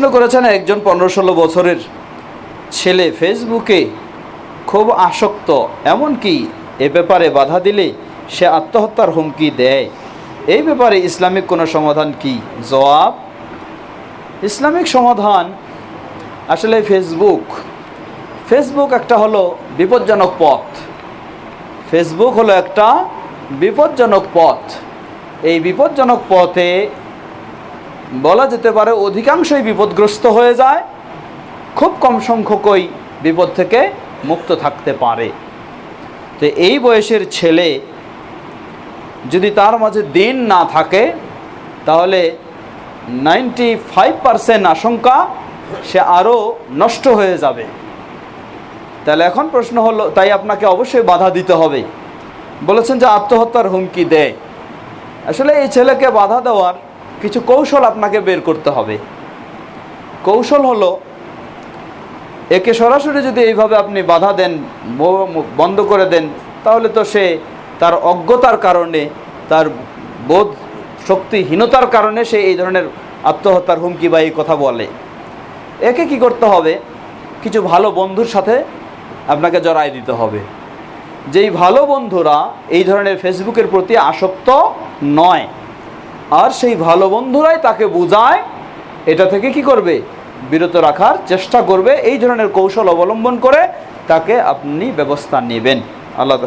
প্রশ্ন করেছেন একজন পনেরো ষোলো বছরের ছেলে। ফেসবুকে খুব আসক্ত, এমনকি এ ব্যাপারে বাধা দিলে সে আত্মহত্যার হুমকি দেয়। এই ব্যাপারে ইসলামিক কোনো সমাধান কি? জবাব, ইসলামিক সমাধান আসলে ফেসবুক। ফেসবুক একটা হলো বিপজ্জনক পথ। ফেসবুক হলো একটা বিপজ্জনক পথ। এই বিপজ্জনক পথে বলা যেতে পারে অধিকাংশই বিপদগ্রস্ত হয়ে যায়। খুব কম সংখ্যকই বিপদ থেকে মুক্ত থাকতে পারে। তো এই বয়সের ছেলে যদি তার মাঝে দিন না থাকে, তাহলে নাইনটি ফাইভ পারসেন্ট আশঙ্কা সে আরও নষ্ট হয়ে যাবে। তাহলে এখন প্রশ্ন হলো, তাই আপনাকে অবশ্যই বাধা দিতে হবে। বলেছেন যে আত্মহত্যার হুমকি দেয়। আসলে এই ছেলেকে বাধা দেওয়ার কিছু কৌশল আপনাকে বের করতে হবে। কৌশল হলো, একে সরাসরি যদি এইভাবে আপনি বাধা দেন বন্ধ করে দেন, তাহলে তো সে তার অজ্ঞতার কারণে, তার বোধ শক্তিহীনতার কারণে সে এই ধরনের আত্মহত্যার হুমকি বা এই কথা বলে। একে কি করতে হবে, কিছু ভালো বন্ধুর সাথে আপনাকে জড়াই দিতে হবে। যেই ভালো বন্ধুরা এই ধরনের ফেসবুকের প্রতি আসক্ত নয় আর সেই ভালো বন্ধুরাই তাকে বোঝায়, এটা থেকে কি করবে? বিরত রাখার চেষ্টা করবে। এই ধরনের কৌশল অবলম্বন করে তাকে আপনি ব্যবস্থা নেবেন। আল্লাহ